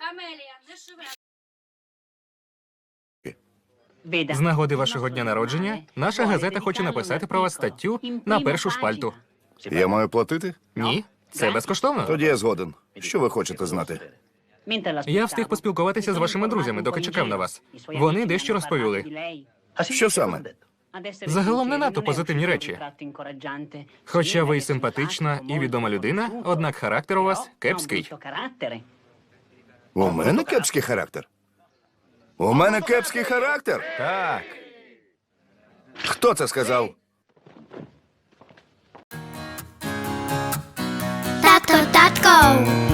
Камелія, не шиве. З нагоди вашого дня народження наша газета хоче написати про вас статтю на першу шпальту. Я маю платити? Ні, це безкоштовно. Тоді я згоден. Що ви хочете знати? Я встиг поспілкуватися з вашими друзями, доки чекав на вас. Вони дещо розповіли. Що саме? Загалом не надто позитивні речі. Хоча ви симпатична і відома людина, однак характер у вас кепський. У мене кепський характер. У мене кепський характер. Так. Хто це сказав? Татко, татко.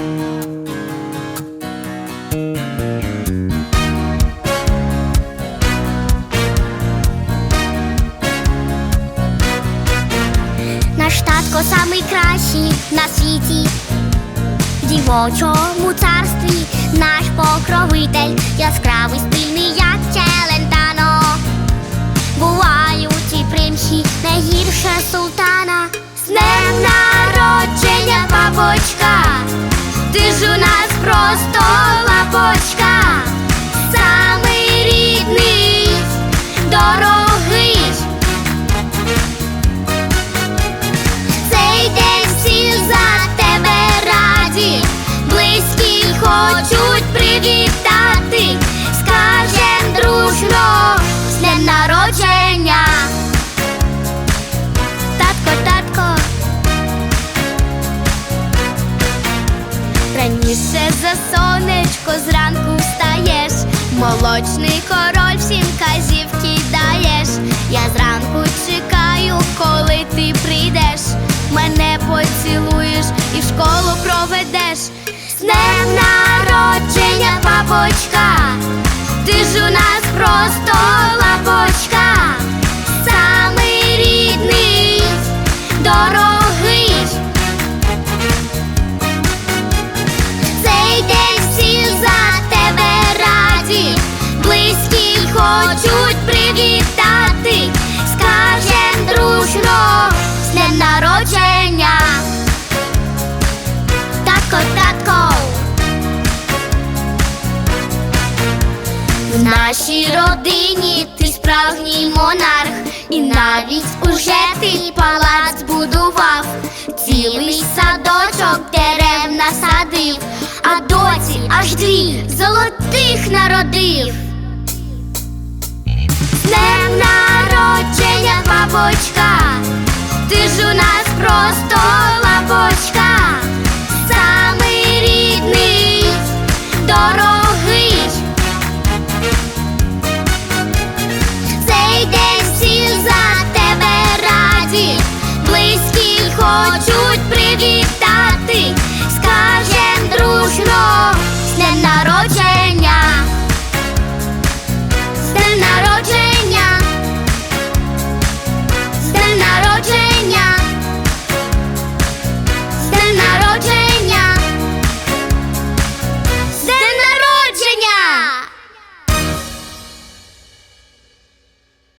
Наш татко самий кращий на світі. Дівочому царстві наш покровитель яскравий спільний, як челентано. Бувають і примші не гірше султана. Молочний король всім казівки даєш. Я зранку чекаю, коли ти прийдеш, мене поцілуєш і в школу проведеш. З днем народження, папочка, ти ж у нас просто нашій родині ти справжній монарх, і навіть уже ти палац будував, цілий садочок дерев насадив, а доці аж дві золотих народив. Днем народження, бабочка, ти ж у нас хочуть привітати,